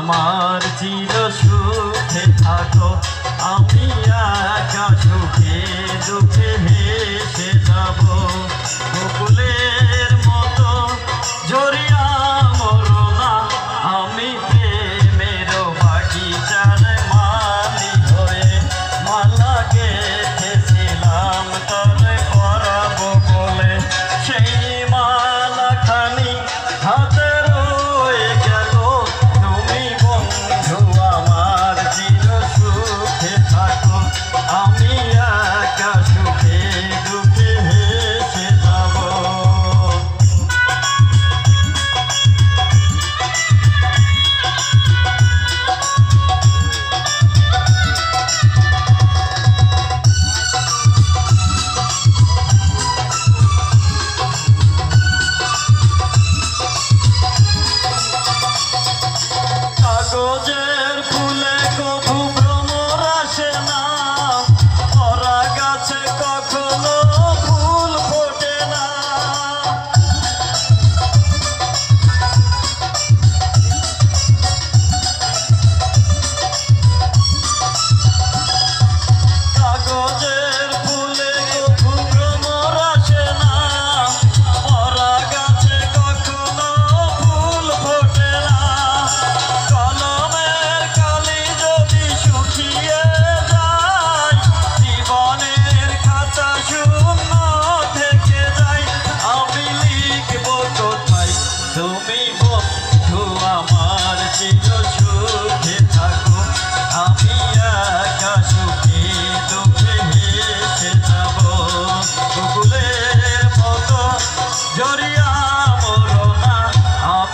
আমার চির সুখে থাকো। আমি একা সুখে দুঃখে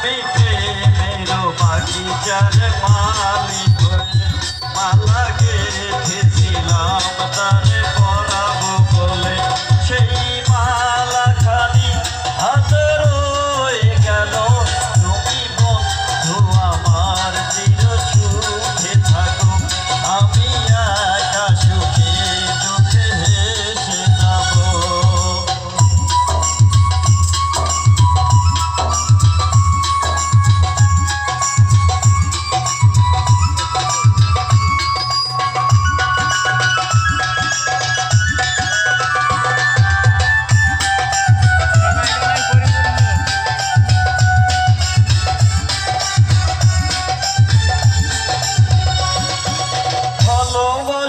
বিটে মেরো বাগিচার মালি হয়ে মালা গেথেছিলাম তার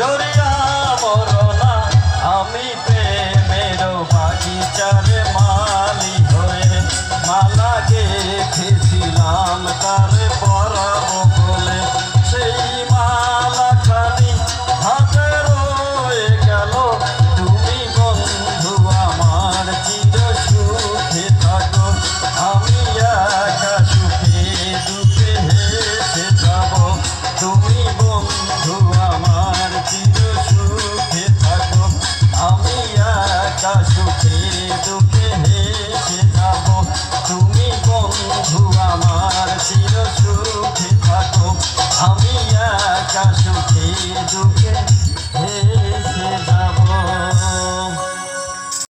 জড়িয়া মরনা আমি প্রেমের বাগিচার মালি হয়ে মালা গেছিলাম তার পরাব আমরা সুখে দুঃখে তুমি বন্ধু আমার চির সুখে থাকো। আমি একা সুখে দুঃখে হেসে যাব।